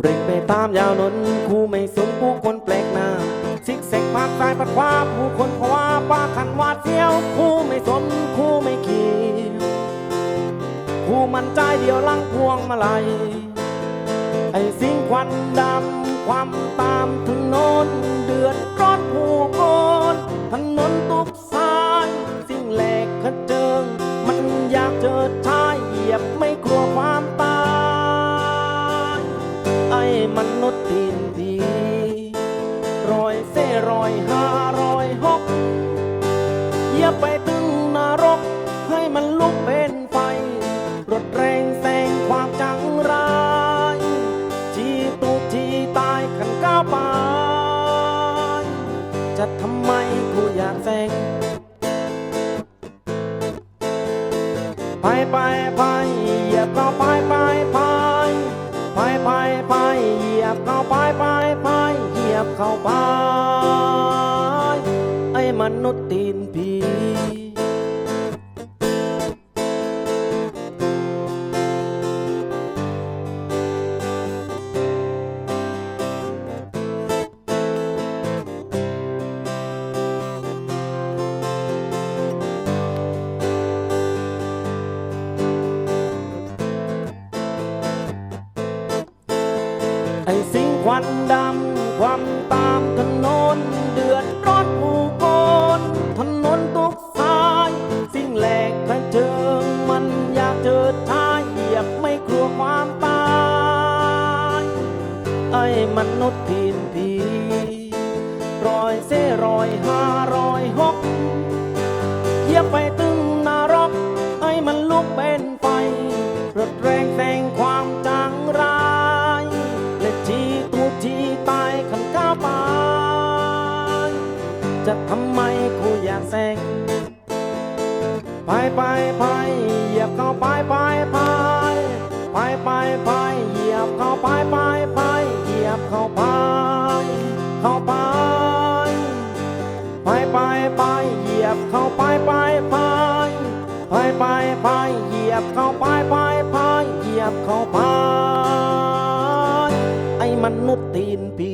เร่งไปตามยาวนนคู่ไม่สนผู้คนแปลกหน้าซิกแซกมากสายปัดความผู้คนภาวะป้าขันวาดเสียว คู่ไม่สนคู่ไม่ขียวคู่มันใจเดียวลังพวงมาลัยไอ้สิ่งควันดำความตามถนนเดือดร้อนผู้คนถนนตุกสาย สิ่งแหลกกระเจิง มันอยากเจอชายเหยียบไม่ อยห้ารอยหกเหยียบไปถึงนรก ให้มันลุกเป็นไฟ รถแรงแซงความจังไรายชีตูชีตายขันก้าวไป จะทำไมกูอยากแซงไปไปไปเหยียบเข้าไปไปไปไปไปไปเหยียบเข้าไปไปไปเหยียบเข้าไป นุษย์ตีนผีไอ้สิ่งควันดำความตามถน มนุษย์ทีนผีรอยเส้รอยห้ารอยหกเหยียบไปตึงนรกให้มันลุกเป็นไฟรถแรงแซงความจังไรายและทีตูทีตายขันก้าวไป จะทำไมกูอยากแซงไปไปไปเหยียบเข้าไปไปไปไปไปไปเหยียบเข้าไปไปไป ยียบเข้าไปไปไปไปไปไปเหยียบเข้าไปไปไปเหยียบเข้าไปไอ้มนุษย์ตีนพี